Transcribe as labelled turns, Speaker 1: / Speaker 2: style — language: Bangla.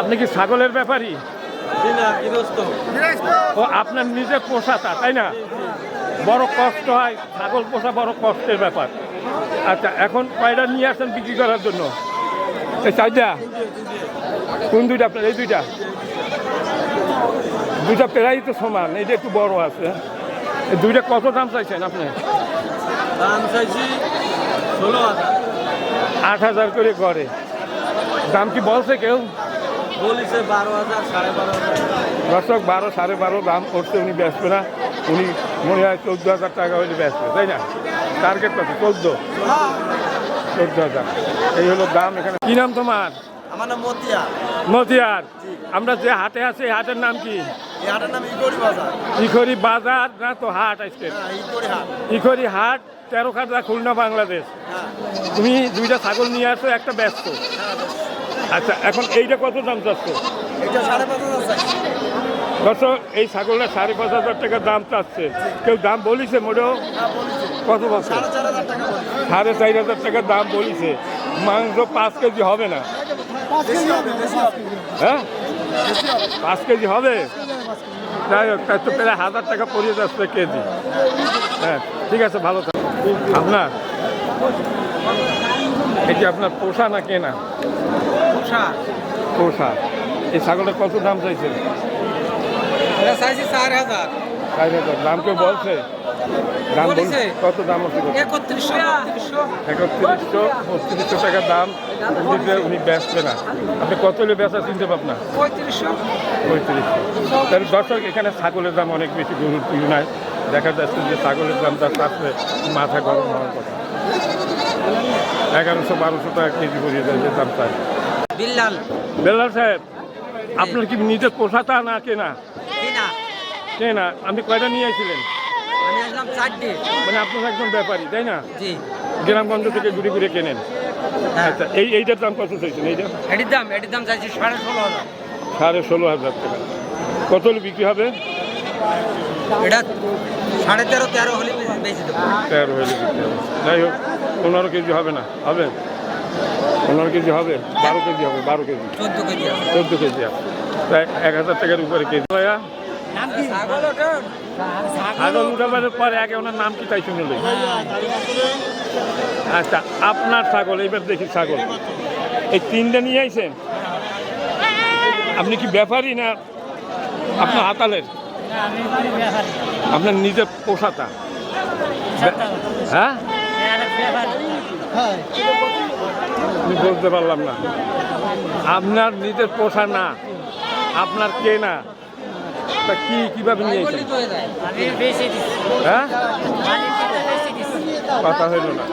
Speaker 1: আপনি কি ছাগলের ব্যাপারী? ও আপনার নিজের পোষাটা তাই না? বড় কষ্ট হয় ছাগল পোষা বড় কষ্টের ব্যাপার। আচ্ছা এখন কয়টা নিয়ে আসেন বিক্রি করার জন্য? এই চারটা? কোন দুইটা আপনার? এই দুইটা? দুইটা প্রায় তো সমান এইটা একটু বড় আছে। এই দুইটা কত দাম চাইছেন আপনি?
Speaker 2: দাম চাইছি ষোলো হাজার।
Speaker 1: আট হাজার করে করে দাম কি বলছে কেউ?
Speaker 2: বলিছে বারো হাজার সাড়ে বারো
Speaker 1: দর্শক বারো সাড়ে বারো দাম করছে উনি ব্যস্ত না। উনি মনে হয় চোদ্দ হাজার টাকা হলে ব্যস্ত তাই না? টার্গেট কত? চোদ্দ? চোদ্দ হাজার। এই হলো দাম এখানে। কি নাম তোমার?
Speaker 2: আমার নাম মতিয়া।
Speaker 1: মতিয়ার। আমরা যে হাটে আছি এই হাটের নাম কি?
Speaker 2: হাটের নাম ইগরি বাজার।
Speaker 1: ইখরি বাজার না তো হাট আজকে
Speaker 2: হ্যাঁ
Speaker 1: ইখরি হাট। তেরো খাতা খুলনা বাংলাদেশ।
Speaker 2: হ্যাঁ।
Speaker 1: তুমি দুইটা ছাগল নিয়ে আসো একটা ব্যস্ত আচ্ছা এখন এইটা কত দাম চাচ্ছে? দর্শক এই ছাগলটা সাড়ে পাঁচ হাজার টাকা দাম চাচ্ছে। কেউ দাম বলিছে মোটেও? কত বছর
Speaker 2: সাড়ে চার হাজার টাকা
Speaker 1: দাম বলিছে। মাংস পাঁচ কেজি হবে না? হ্যাঁ? পাঁচ কেজি হবে? যাই হোক তাই তো প্রায় হাজার টাকা পড়িয়ে যাচ্ছে কেজি। হ্যাঁ ঠিক আছে ভালো থাক। আপনার? এটি আপনার পোষা না কেনা? পোষা এই ছাগলটা কত দাম চাইছে?
Speaker 2: চাইছি চার হাজার।
Speaker 1: চার হাজার। দাম কেউ বলছে? দাম বল-
Speaker 2: বলেছে।
Speaker 1: কত দাম আছে
Speaker 2: একত্রিশশো বত্রিশশো।
Speaker 1: একত্রিশশো বত্রিশশো টাকা দাম। দিতে উনি বেচবে না। আপনি কত হলে বেচা চিনতে ভাবনা
Speaker 2: পঁয়ত্রিশশো।
Speaker 1: পঁয়ত্রিশশো। তাহলে দর্শক এখানে ছাগলের দাম অনেক বেশি গরুর তুলনায় দেখা যাচ্ছে যে ছাগলের দামটা আসলে মাথা গরম হওয়ার কথা। এগারোশো বারোশো টাকা কেজি করিয়ে দেয় যে দাম চাই
Speaker 2: বিল্লাল।
Speaker 1: বেল্লাল সাহেব আপনার কি নিজের পোষাতা না কেনা?
Speaker 2: কিনা।
Speaker 1: কেনা। আপনি কয়টা নিয়ে আসছিলেন
Speaker 2: আমি আসলাম চারটে।
Speaker 1: মানে আপনার একজন ব্যাপারী তাই না?
Speaker 2: জি।
Speaker 1: গ্রামগঞ্জ থেকে ঘুরে ঘুরে কেনেন?
Speaker 2: হ্যাঁ।
Speaker 1: আচ্ছা এই এইটার দাম কত চাইছেন? এইটা?
Speaker 2: এটির দাম এটির দাম চাইছি সাড়ে ষোলো হাজার।
Speaker 1: সাড়ে ষোলো হাজার টাকা। কত হলে বিক্রি হবে?
Speaker 2: এটা সাড়ে তেরো তেরো হলে বেশি দেবো।
Speaker 1: তেরো হলে বিক্রি হবে। যাই হোক পনেরো কেজি হবে না। হবে? পনেরো কেজি হবে বারো কেজি হবে বারো কেজি।
Speaker 2: চোদ্দ কেজি আছে
Speaker 1: চোদ্দ কেজি আছে প্রায় এক হাজার টাকার উপরে কেজি। ভাইয়া?
Speaker 2: ছাগল
Speaker 1: উঠাবার পরে আগে ওনার নাম কি তাই শুনে আচ্ছা আপনার ছাগল এইবার দেখি ছাগল। এই তিনটা নিয়ে আইছেন? আপনি কি ব্যাপারী না আপনার হাতালের? আপনার নিজের পোষাতা? হ্যাঁ। আমি বলতে পারলাম না। আপনার নিজের পোষা না আপনার কেনা তা কি কীভাবে নিয়েছেন হ্যাঁ? কথা হইল না।